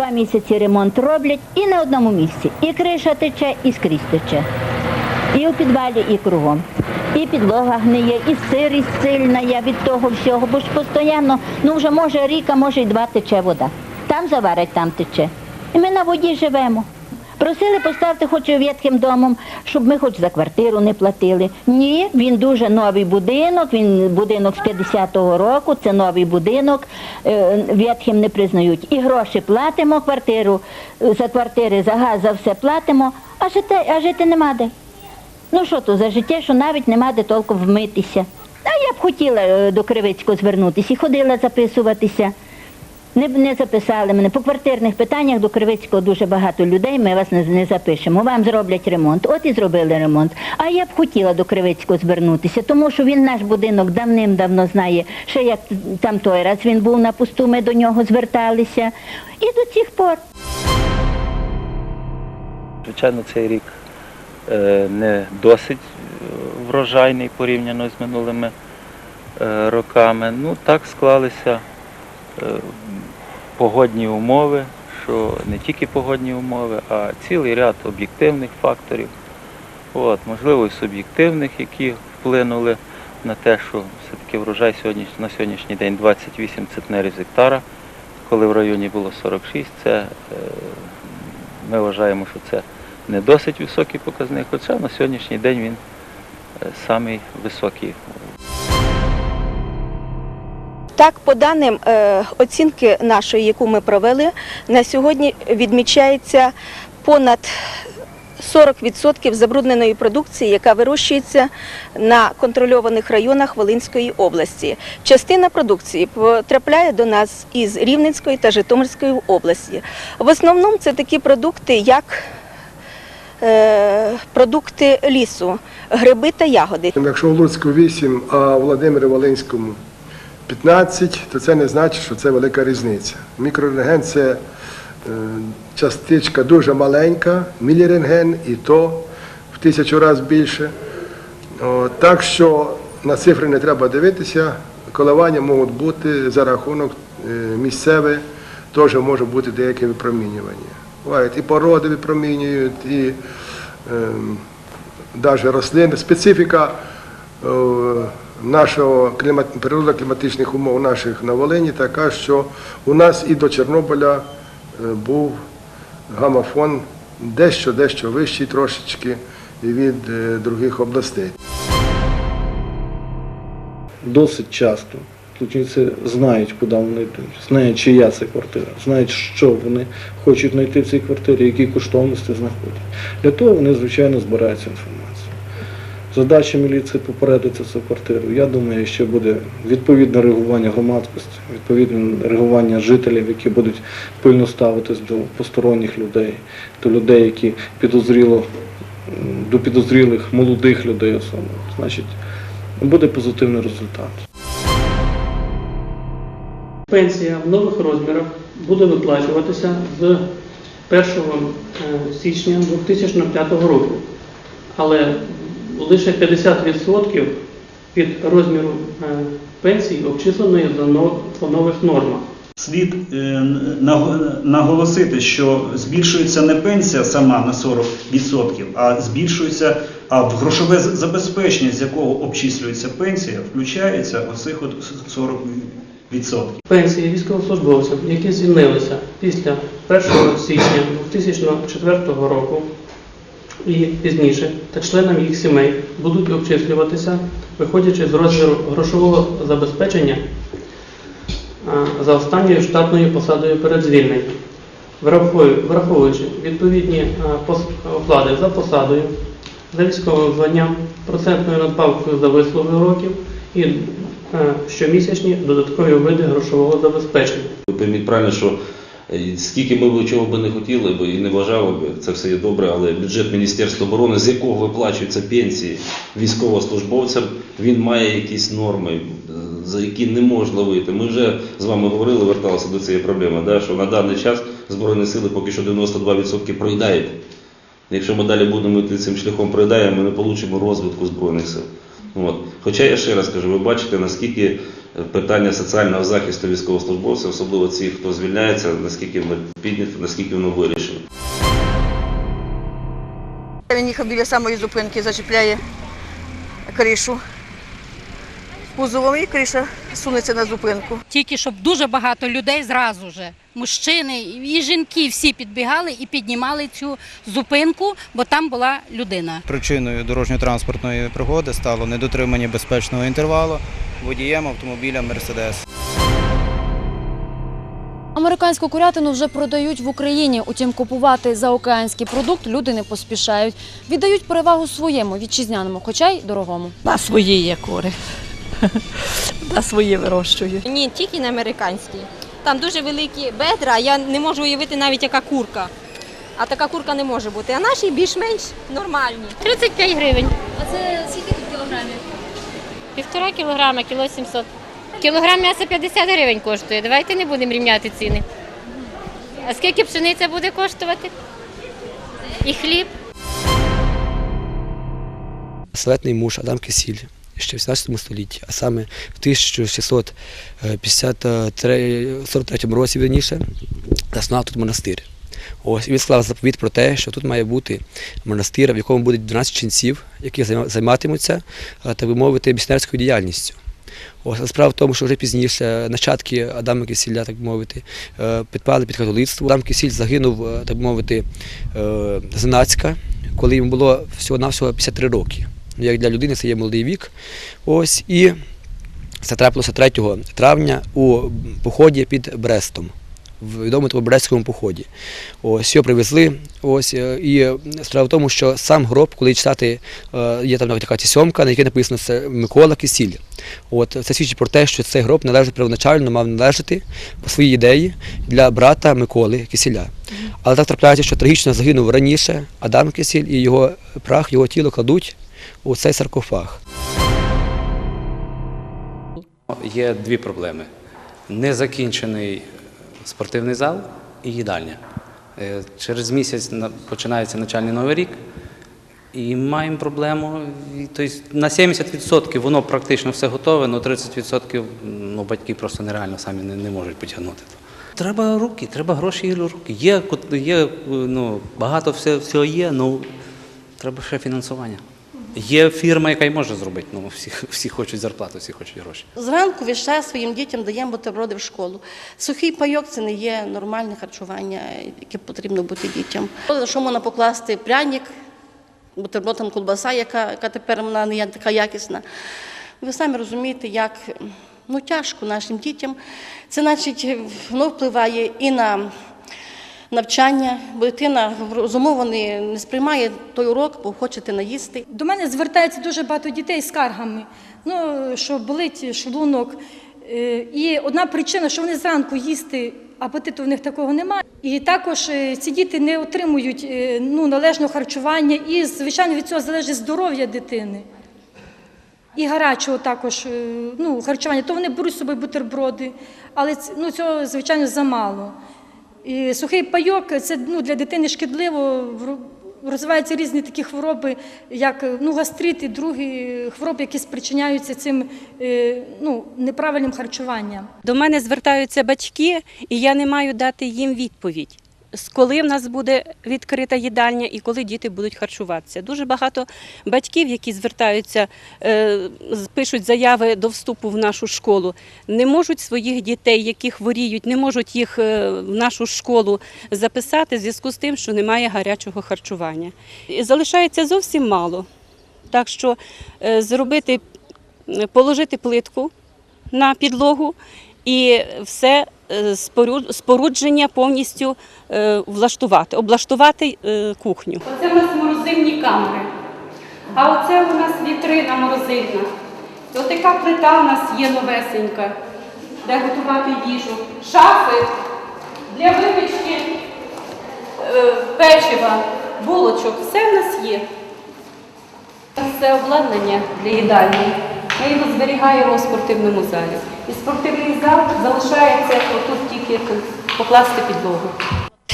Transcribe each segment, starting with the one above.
два місяці ремонт роблять і на одному місці. І криша тече, і скрізь тече. І у підвалі, і кругом. І підлога гниє, і сирість сильна є від того всього, бо ж постійно, ну вже може рік, а може й два тече вода. Там заварить, там тече. І ми на воді живемо. Просили поставити хоч ветхим домом, щоб ми хоч за квартиру не платили. Ні, він дуже новий будинок, він будинок з 50-го року, це новий будинок, е, ветхим не признають. І гроші платимо, квартиру, е, за квартири, за газ, за все платимо, а жити, а жити нема де. Ну що то за життя, що навіть нема де толком вмитися. А я б хотіла е, до Кривицького звернутися і ходила записуватися. Не, не записали мене. По квартирних питаннях до Кривицького дуже багато людей, ми вас не, не запишемо. Вам зроблять ремонт. От і зробили ремонт. А я б хотіла до Кривицького звернутися, тому що він наш будинок давним-давно знає. Ще як там той раз він був на пусту, ми до нього зверталися. І до цих пор. Звичайно, цей рік е, не досить е, врожайний порівняно з минулими е, роками. Ну, так склалися погодні умови, що не тільки погодні умови, а цілий ряд об'єктивних факторів, От, можливо, і суб'єктивних, які вплинули на те, що все-таки врожай сьогодні, на сьогоднішній день 28 центнерів з гектара, коли в районі було 46, це е, ми вважаємо, що це не досить високий показник, хоча на сьогоднішній день він е, самий високий. Так, по даним е, оцінки нашої, яку ми провели, на сьогодні відмічається понад 40% забрудненої продукції, яка вирощується на контрольованих районах Волинської області. Частина продукції потрапляє до нас із Рівненської та Житомирської області. В основному це такі продукти, як е, продукти лісу, гриби та ягоди. Якщо в Луцьку 8, а в Володимирі Волинському 15, то це не значить, що це велика різниця. Мікрорентген це е, частичка дуже маленька, мілірентген і то в тисячу разів більше. Так що на цифри не треба дивитися, коливання можуть бути за рахунок е, місцеве, теж може бути деяке випромінювання. Бувають і породи випромінюють, і ем, навіть рослини. Специфіка нашого клімат, природно-кліматичних умов наших на Волині така, що у нас і до Чорнобиля е, був гамафон дещо, дещо вищий трошечки від е, других областей. досить часто. Лучниці знають, куди вони йдуть, знають, чия це квартира, знають, що вони хочуть знайти в цій квартирі, які коштовності знаходять. Для того вони, звичайно, збирають цю інформацію. Задача міліції попередити цю квартиру. Я думаю, що буде відповідне реагування громадськості, відповідне реагування жителів, які будуть пильно ставитись до посторонніх людей, до людей, які підозріло, до підозрілих молодих людей особливо. Значить, буде позитивний результат. Пенсія в нових розмірах буде виплачуватися з 1 е, січня 2005 року, але лише 50% від розміру е, пенсії обчисленої по нових нормах. Слід е, наголосити, що збільшується не пенсія сама на 40%, а збільшується а в грошове забезпечення, з якого обчислюється пенсія, включається оцих от 40%. Пенсії військовослужбовців, які звільнилися після 1 січня 2004 року і пізніше, та членам їх сімей будуть обчислюватися, виходячи з розміру грошового забезпечення за останньою штатною посадою перед звільненням, враховуючи відповідні оклади за посадою, за військовим званням, процентною надбавкою за вислугу років і щомісячні додаткові види грошового забезпечення. Ви правильно, що е, скільки ми б чого би не хотіли б і не вважали б, це все є добре, але бюджет Міністерства оборони, з якого виплачуються пенсії військовослужбовцям, він має якісь норми, е, за які не можна вийти. Ми вже з вами говорили, верталися до цієї проблеми, що на даний час Збройні сили поки що 92% проїдають. Якщо ми далі будемо йти цим шляхом проїдання, ми не отримаємо розвитку Збройних сил. Хоча я ще раз кажу, ви бачите, наскільки питання соціального захисту військовослужбовців, особливо ці, хто звільняється, наскільки ми піднято, наскільки воно вирішено. Він їхав біля самої зупинки, зачіпляє кришу кузовом і криша сунеться на зупинку. Тільки щоб дуже багато людей зразу же, мужчини і жінки всі підбігали і піднімали цю зупинку, бо там була людина. Причиною дорожньо-транспортної пригоди стало недотримання безпечного інтервалу водієм автомобіля Мерседес. Американську курятину вже продають в Україні. Утім, купувати заокеанський продукт люди не поспішають. Віддають перевагу своєму вітчизняному, хоча й дорогому. На свої є кури. На свої вирощую. Ні, тільки на американській. Там дуже великі бедра, я не можу уявити навіть яка курка. А така курка не може бути. А наші більш-менш нормальні. 35 гривень. А це скільки тут кілограмів? Півтора кілограма, кіло 700. Кілограм м'яса 50 гривень коштує. Давайте не будемо рівняти ціни. А скільки пшениця буде коштувати? І хліб? Славетний муж Адам Кисіль ще в 17 столітті, а саме в 1643 році верніше заснував тут монастир. Ось він склав заповіт про те, що тут має бути монастир, в якому буде 12 ченців, які займатимуться, е, так би мовити, місіонерською діяльністю. Ось, справа в тому, що вже пізніше нащадки Адама Кисіля, так би мовити, е, підпали під католицтво. Адам Кисіль загинув, е, так мовити, знацька, коли йому було всього-навсього 53 роки. Ну, Як для людини це є молодий вік. Ось, і це трапилося 3 травня у поході під Брестом. В відомому Брестському поході. Ось його привезли. Ось е, і справа в тому, що сам гроб, коли читати, е, є там навіть така сьомка, на якій написано це Микола Кисіль. От це свідчить про те, що цей гроб належить первоначально мав належати по своїй ідеї для брата Миколи Кисіля. Але так трапляється, що трагічно загинув раніше Адам Кисіль і його прах, його тіло кладуть у цей саркофаг. Є дві проблеми: незакінчений спортивний зал і їдальня. Е, Через місяць починається начальний новий рік, і маємо проблему. Тобто на 70% воно практично все готове, але 30% ну, батьки просто нереально самі не, не можуть потягнути. Треба руки, треба гроші і руки. Є, є ну, багато всього є, але треба ще фінансування. Є фірма, яка й може зробити. Ну, всі, всі хочуть зарплату, всі хочуть гроші. Зранку час своїм дітям даємо бутерброди в школу. Сухий пайок це не є нормальне харчування, яке потрібно бути дітям. Що можна покласти пряник, бутерброд там колбаса, яка, яка тепер вона не є така якісна. Ви самі розумієте, як ну, тяжко нашим дітям. Це значить, воно впливає і на навчання, бо дитина розумово не, сприймає той урок, бо хочете наїсти. До мене звертається дуже багато дітей з скаргами, ну, що болить шлунок. Е, І одна причина, що вони зранку їсти, апетиту в них такого немає. І також е, ці діти не отримують е, ну, належного харчування, і, звичайно, від цього залежить здоров'я дитини. І гарячого також ну, харчування. То вони беруть з собою бутерброди, але ну, цього, звичайно, замало. І сухий пайок це ну, для дитини шкідливо. Розвиваються різні такі хвороби, як ну, гастрит і другі хвороби, які спричиняються цим е, ну, неправильним харчуванням. До мене звертаються батьки, і я не маю дати їм відповідь. З Коли в нас буде відкрита їдальня і коли діти будуть харчуватися. Дуже багато батьків, які звертаються, е, пишуть заяви до вступу в нашу школу, не можуть своїх дітей, які хворіють, не можуть їх е, в нашу школу записати в зв'язку з тим, що немає гарячого харчування. І залишається зовсім мало. Так що е, зробити, положити плитку на підлогу і все спорудження повністю е, влаштувати, облаштувати е, кухню. Оце у нас морозильні камери, а оце у нас вітрина морозильна. Ось така плита у нас є новесенька, де готувати їжу. Шафи для випічки е, печива, булочок, все в нас є. Це обладнання для їдальні. Ми його зберігаємо у спортивному залі. І спортивний зал залишається отут тільки покласти підлогу.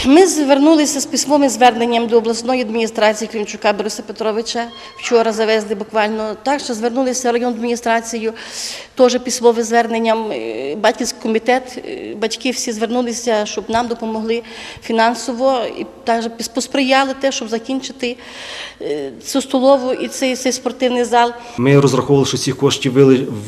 Ми звернулися з письмовим зверненням до обласної адміністрації Кримчука Бориса Петровича. Вчора завезли буквально так, що звернулися в районну адміністрацію, теж письмовим зверненням. Е, Батьківський комітет, е, батьки всі звернулися, щоб нам допомогли фінансово і також посприяли те, щоб закінчити е, цю столову і цей, цей спортивний зал. Ми розраховували, що цих коштів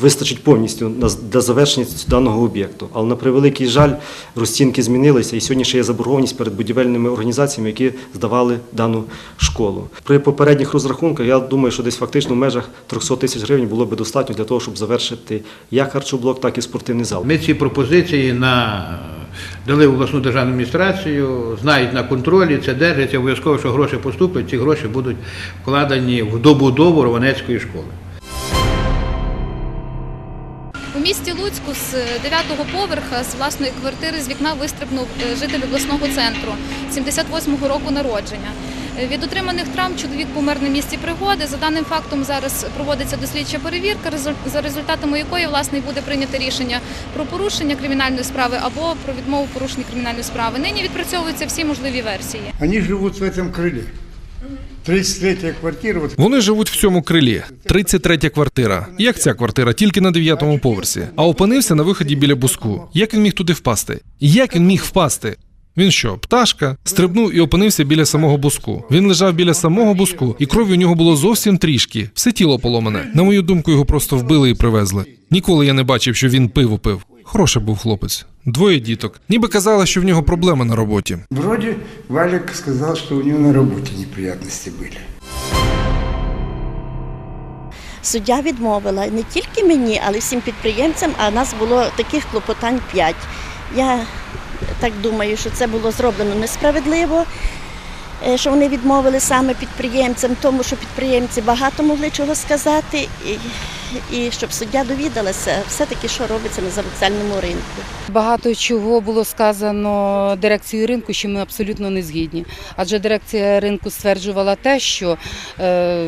вистачить повністю для завершення даного об'єкту. Але на превеликий жаль, розцінки змінилися, і сьогодні ще є заборгованість перед будівельними організаціями, які здавали дану школу. При попередніх розрахунках я думаю, що десь фактично в межах 300 тисяч гривень було би достатньо для того, щоб завершити як харчоблок, так і спортивний зал. Ми ці пропозиції на дали в обласну державну адміністрацію, знають на контролі, це держиться обов'язково, що гроші поступлять, ці гроші будуть вкладені в добудову Романецької школи. У місті Луцьку з 9-го поверха з власної квартири з вікна вистрибнув е, житель обласного центру 78-го року народження. Е, Від отриманих травм чоловік помер на місці пригоди. За даним фактом зараз проводиться дослідча перевірка, за результатами якої власне буде прийнято рішення про порушення кримінальної справи або про відмову порушення кримінальної справи. Нині відпрацьовуються всі можливі версії. Они живут в этом крыле. 33 квартира. Вони живуть в цьому крилі. 33 квартира. Як ця квартира, тільки на 9-му поверсі. А опинився на виході біля буску. Як він міг туди впасти? Як він міг впасти? Він що, пташка? Стрибнув і опинився біля самого буску. Він лежав біля самого буску, і крові у нього було зовсім трішки. Все тіло поломане. На мою думку, його просто вбили і привезли. Ніколи я не бачив, що він пиво пив. Хороший був хлопець. Двоє діток. Ніби казали, що в нього проблеми на роботі. Вроде Валик сказал, что у него на работе неприятности были. Суддя відмовила не тільки мені, але й всім підприємцям, а нас було таких клопотань п'ять. Я так думаю, що це було зроблено несправедливо, е, що вони відмовили саме підприємцям, тому що підприємці багато могли чого сказати, і, щоб суддя довідалася все-таки, що робиться на завокзальному ринку. Багато чого було сказано дирекцією ринку, що ми абсолютно не згідні. Адже дирекція ринку стверджувала те, що е,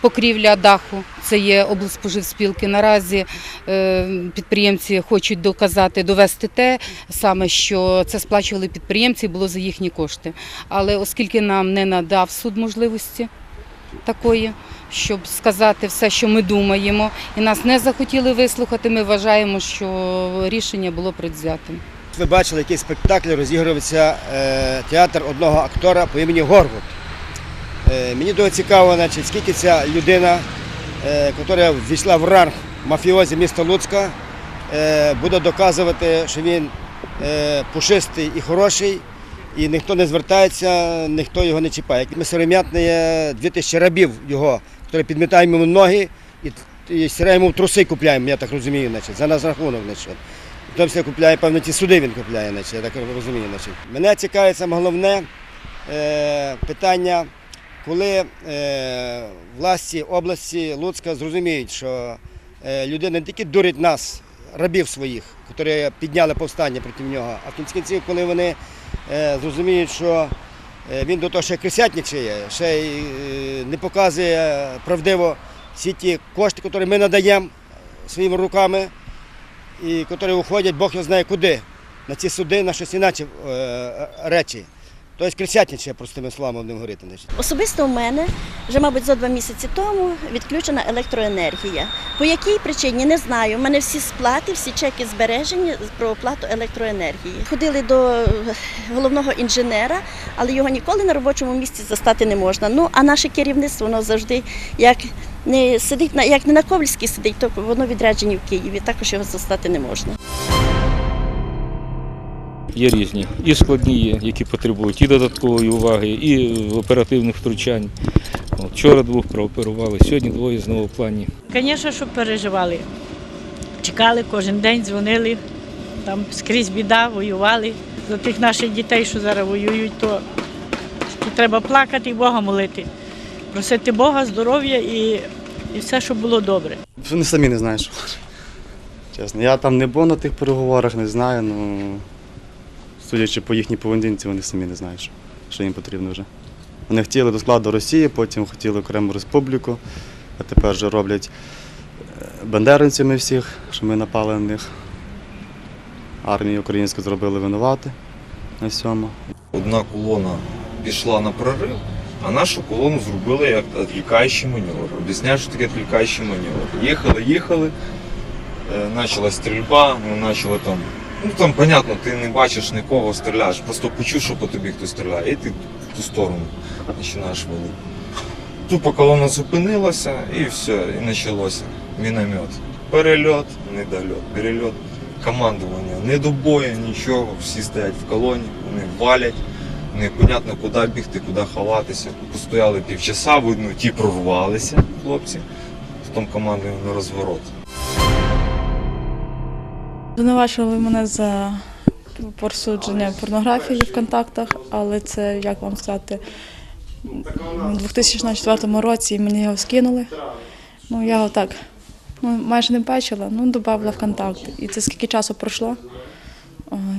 покрівля даху це є облспоживспілки. Наразі е, підприємці хочуть доказати, довести те саме, що це сплачували підприємці, було за їхні кошти. Але оскільки нам не надав суд можливості такої, щоб сказати все, що ми думаємо, і нас не захотіли вислухати, ми вважаємо, що рішення було предвзятим. Ви бачили, який спектакль розігрується е, театр одного актора по імені Горгут. Е, мені дуже цікаво, скільки ця людина, е, яка ввійшла в ранг мафіозі міста Луцька, е, буде доказувати, що він е, пушистий і хороший, і ніхто не звертається, ніхто його не чіпає. Ми сором'ятне 2000 рабів його, які підмітаємо йому ноги і, і стираємо труси купляємо, я так розумію, значить, за нас рахунок. Значить. Все купляє, певно, ті суди він купляє, значить, я так розумію. Значить. Мене цікавить саме головне е, питання, коли е, власті області Луцька зрозуміють, що е, людина не тільки дурить нас, рабів своїх, які підняли повстання проти нього, а в кінці кінців, коли вони зрозуміють, що е, він до того ще крисятничає, ще й е, не показує правдиво всі ті кошти, які ми надаємо своїми руками і які уходять, Бог його знає куди, на ці суди, на щось інакше е, речі. Тобто кричатничає, простими словами будемо говорити. Особисто у мене вже, мабуть, за два місяці тому відключена електроенергія. По якій причині не знаю. У мене всі сплати, всі чеки збережені про оплату електроенергії. Ходили до головного інженера, але його ніколи на робочому місці застати не можна. Ну а наше керівництво воно завжди як не сидить на як не на Ковальській сидить, то воно відряджені в Києві. Також його застати не можна. Є різні. І складні є, які потребують і додаткової уваги, і оперативних втручань. Вчора двох прооперували, сьогодні двоє знову в плані. Звісно, що переживали. Чекали кожен день, дзвонили, там скрізь біда, воювали. За тих наших дітей, що зараз воюють, то, то треба плакати і Бога молити. Просити Бога, здоров'я і, і все, щоб було добре. Вони самі не знають, що. Чесно, я там не був на тих переговорах, не знаю, ну судячи по їхній поведінці, вони самі не знають, що, їм потрібно вже. Вони хотіли до складу Росії, потім хотіли окрему республіку, а тепер вже роблять е, бандеринцями всіх, що ми напали на них. Армію українську зробили винувати. на сьому. Одна колона пішла на прорив, а нашу колону зробили як відвлікаючий маневр. Об'ясняю, що таке відвлікаючий маневр. Їхали, їхали, е, почала стрільба, ми почали там. Ну там, понятно, ти не бачиш нікого, стріляєш, просто почув, що по тобі хтось стріляє, і ти в ту сторону починаєш валити. Тупо колона зупинилася і все, і почалося. Міномет. Перельот, недольот, перельот, командування, не до бою, нічого, всі стоять в колоні, вони валять, непонятно куди бігти, куди ховатися. Постояли півчаса, видно, ті прорвалися, хлопці, в тому командуванні на розворот. Звинувачували мене за порсудження порнографії в контактах, але це, як вам сказати, у 2004 році мені його скинули. Ну, я його так ну, майже не бачила, ну, додавала в контакт. І це скільки часу пройшло?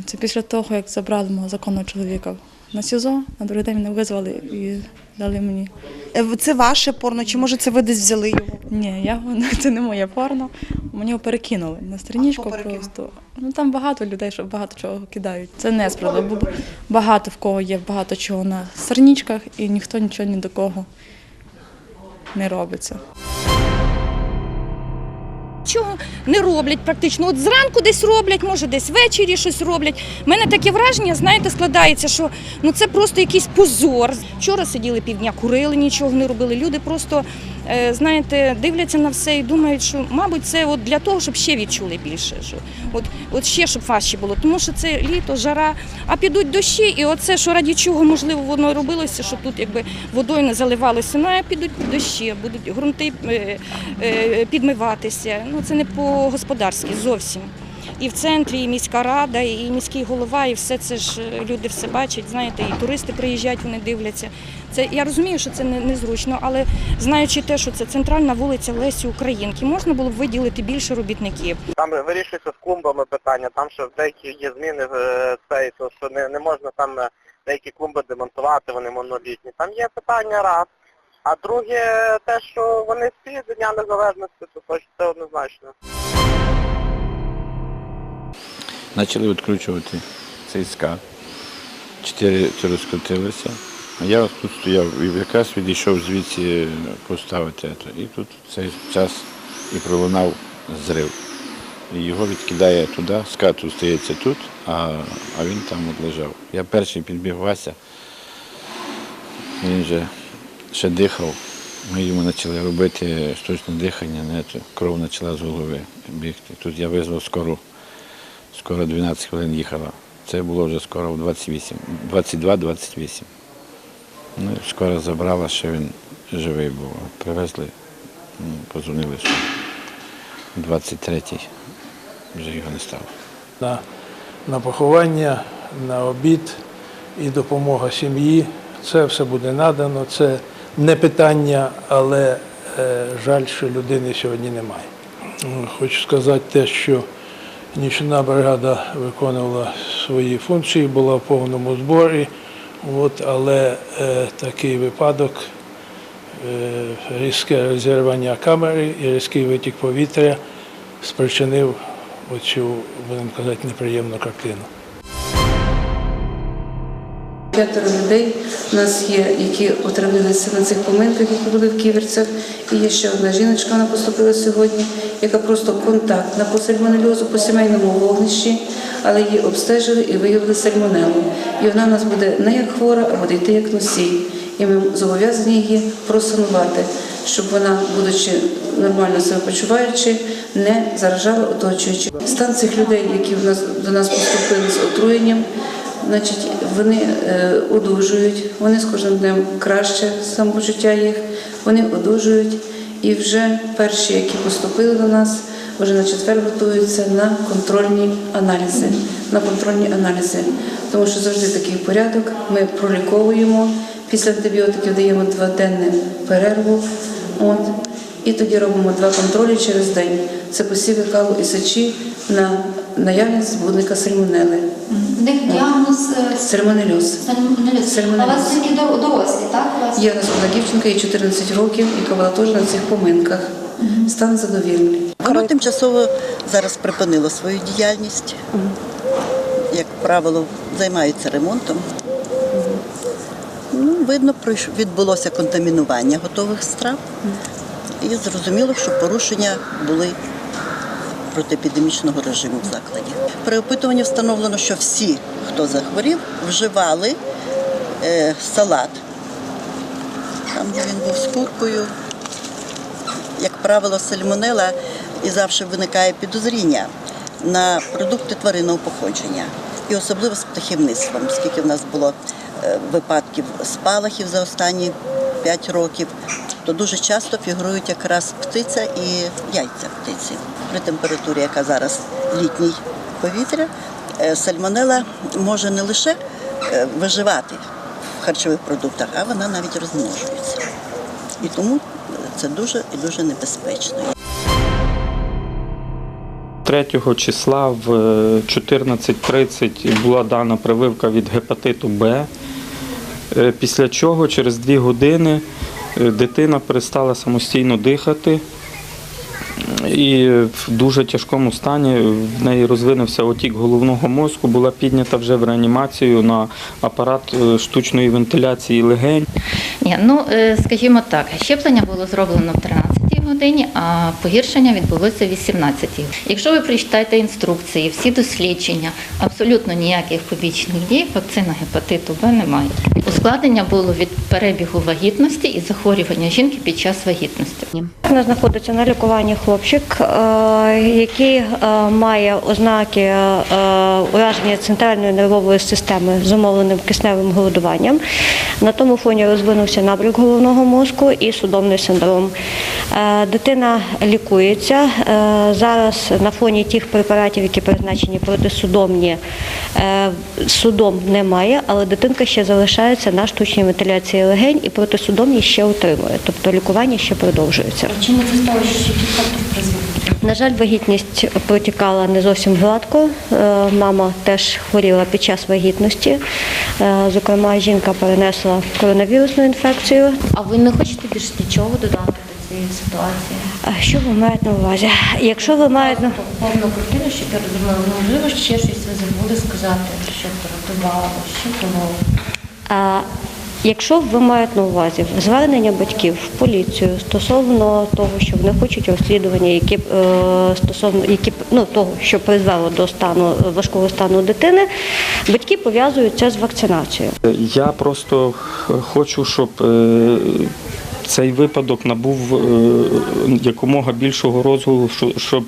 Це після того, як забрали мого законного чоловіка на СІЗО, на другий день мене визвали і дали мені. Це ваше порно, чи може це ви десь взяли його? Ні, я, це не моє порно. Мені його перекинули на страничку просто. Ну там багато людей, що багато чого кидають. Це несправедливо. бо Багато в кого є багато чого на страничках, і ніхто нічого ні до кого не робиться. Чого не роблять практично? От зранку десь роблять, може десь ввечері щось роблять. У мене таке враження, знаєте, складається, що ну це просто якийсь позор. Вчора сиділи півдня, курили, нічого не робили. Люди просто, знаєте, дивляться на все і думають, що, мабуть, це от для того, щоб ще відчули більше. Що от, от ще щоб важче було, тому що це літо, жара, а підуть дощі, і оце, що раді чого можливо воно робилося, щоб тут якби водою не заливалося. Ну а підуть дощі, будуть ґрунти е, е, підмиватися. Ну це не по-господарськи зовсім. І в центрі, і міська рада, і міський голова, і все це ж е, люди все бачать. Знаєте, і туристи приїжджають, вони дивляться. Це я розумію, що це не- незручно, але знаючи те, що це центральна вулиця Лесі Українки, можна було б виділити більше робітників. Там вирішується з клумбами питання, там що деякі є зміни е, цей, то що не, не можна там е, деякі клумби демонтувати, вони монолітні. Там є питання раз. А друге, те, що вони всі до Дня Незалежності, то це однозначно. Почали відкручувати цей скат. Чотири розкрутилися. А я тут стояв і якраз відійшов звідси поставити. І тут цей час і пролунав зрив. І його відкидає туди, скат стається тут, а, а він там от лежав. Я перший підбіг Вася, він же ще дихав. Ми йому почали робити штучне дихання, кров почала з голови бігти. Тут я визвав скору Скоро 12 хвилин їхала. Це було вже скоро в 28, 22-28. Ну, скоро забрала, що він живий був. Привезли, ну, позвонили, що 23-й вже його не стало. на, на поховання, на обід і допомога сім'ї. Це все буде надано. Це не питання, але е, жаль, що людини сьогодні немає. Хочу сказати те, що нічна бригада виконувала свої функції, була в повному зборі, от, але е, такий випадок, е, різке розірвання камери і різкий витік повітря спричинив оцю, будемо казати, неприємну картину. П'ятеро людей у нас є, які отравилися на цих поминках, які були в ківерцях. І є ще одна жіночка, вона поступила сьогодні, яка просто контактна по сальмонельозу по сімейному вогнищі, але її обстежили і виявили сальмонелу. І вона у нас буде не як хвора, а буде йти як носій. І ми зобов'язані її просанувати, щоб вона, будучи нормально себе почуваючи, не заражала оточуючих. Стан цих людей, які в нас до нас поступили з отруєнням, Значить, вони е, одужують, вони з кожним днем краще самопочуття їх, вони одужують. І вже перші, які поступили до нас, вже на четвер готуються на контрольні аналізи. На контрольні аналізи. Тому що завжди такий порядок. Ми проліковуємо, після антибіотиків даємо дводенну перерву. От. І тоді робимо два контролі через день. Це посіви калу і сечі на наявність збудника сальмонели. Них діагноз е, Сальмонельоз. сальмонельоз. А у вас тільки до- дорослі, так? У вас? Є у нас дівчинка, їй 14 років, яка була теж на цих поминках. Стан задовільний. Воно тимчасово зараз припинило свою діяльність. як правило, займаються ремонтом. Ну, видно, пройш- відбулося контамінування готових страв. І зрозуміло, що порушення були протиепідемічного режиму в закладі. При опитуванні встановлено, що всі, хто захворів, вживали е, салат. Там він був з куркою. Як правило, сальмонела і завжди виникає підозріння на продукти тваринного походження. І особливо з птахівництвом, оскільки в нас було е, випадків спалахів за останні 5 років, то дуже часто фігурують якраз птиця і яйця птиці. При температурі, яка зараз літній повітря, е, сальмонела може не лише е, виживати в харчових продуктах, а вона навіть розмножується. І тому це дуже і дуже небезпечно. 3 числа в е, 14.30 була дана прививка від гепатиту Б, е, після чого через 2 години е, дитина перестала самостійно дихати. І в дуже тяжкому стані в неї розвинувся отік головного мозку, була піднята вже в реанімацію на апарат е, штучної вентиляції легень. Ні, ну е, скажімо так, щеплення було зроблено в 13-й годині, а погіршення відбулося в 18-й. Якщо ви прочитаєте інструкції, всі дослідження, абсолютно ніяких побічних дій вакцина гепатиту Б немає. Ускладнення було від перебігу вагітності і захворювання жінки під час вагітності. Нас знаходиться на лікуванні хлопчик, е, який е, має ознаки е, ураження центральної нервової системи з умовленим кисневим голодуванням. На тому фоні розвинувся набряк головного мозку і судомний синдром. Дитина лікується. Зараз на фоні тих препаратів, які призначені протисудомні, судом немає, але дитинка ще залишається на штучній вентиляції легень і протисудомні ще отримує. Тобто лікування ще продовжується. Чому це сталося? На жаль, вагітність протікала не зовсім гладко. Е, Мама теж хворіла під час вагітності. Е, Зокрема, жінка перенесла коронавірусну інфекцію. А ви не хочете більше нічого додати ситуації? А Що ви маєте на увазі? Якщо ви маєте на Повну картину, щоб я розуміла, можливо, ще щось ви забули сказати, що приготували, що було. Якщо ви маєте на увазі звернення батьків в поліцію стосовно того, що вони хочуть розслідування, які е, стосовно які ну, того, що призвело до стану важкого стану дитини, батьки пов'язують це з вакцинацією. Я просто хочу, щоб е, цей випадок набув е, якомога більшого розголосу, що- щоб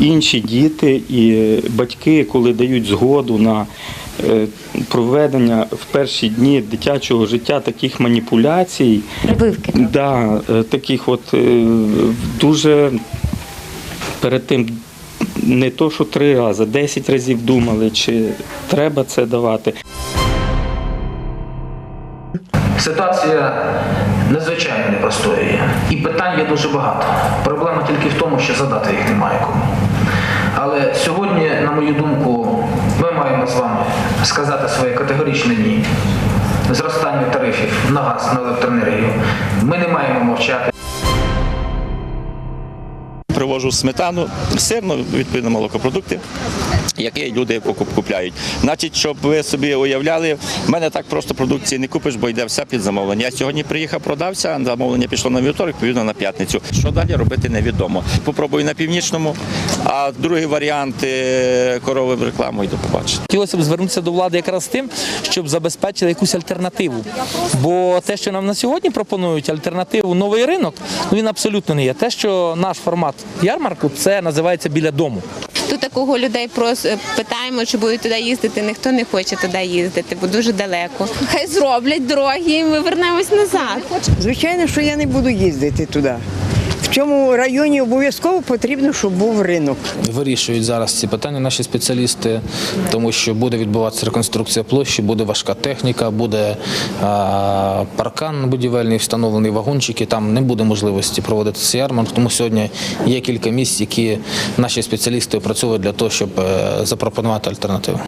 інші діти і батьки, коли дають згоду на проведення в перші дні дитячого життя таких маніпуляцій, Прививки. да, е, таких от е, дуже перед тим не то, що три рази, десять разів думали, чи треба це давати. Ситуація надзвичайно непростою є. І питань є дуже багато. Проблема тільки в тому, що задати їх немає кому. Але сьогодні, на мою думку, ми маємо з вами сказати своє категоричне ні. Зростанню тарифів на газ, на електроенергію. Ми не маємо мовчати. Привожу сметану, сирно, відповідно молокопродукти, які люди купляють. Значить, щоб ви собі уявляли, в мене так просто продукції не купиш, бо йде все під замовлення. Я сьогодні приїхав, продався, замовлення пішло на вівторок, відповідно на п'ятницю. Що далі робити невідомо. Попробую на північному, а другий варіант е, корови в рекламу йду побачити. Хотілося б звернутися до влади якраз тим, щоб забезпечили якусь альтернативу. Бо те, що нам на сьогодні пропонують, альтернативу новий ринок, він абсолютно не є. Те, що наш формат ярмарку, це називається біля дому. Тут такого людей просто питаємо, чи будуть туди їздити. Ніхто не хоче туди їздити, бо дуже далеко. Хай зроблять дороги, і ми вернемось назад. Звичайно, що я не буду їздити туди. Цьому районі обов'язково потрібно, щоб був ринок. Вирішують зараз ці питання наші спеціалісти, тому що буде відбуватися реконструкція площі, буде важка техніка, буде паркан будівельний, встановлений вагончики. Там не буде можливості проводити цей ярмарк. Тому сьогодні є кілька місць, які наші спеціалісти опрацьовують для того, щоб е, запропонувати альтернативу.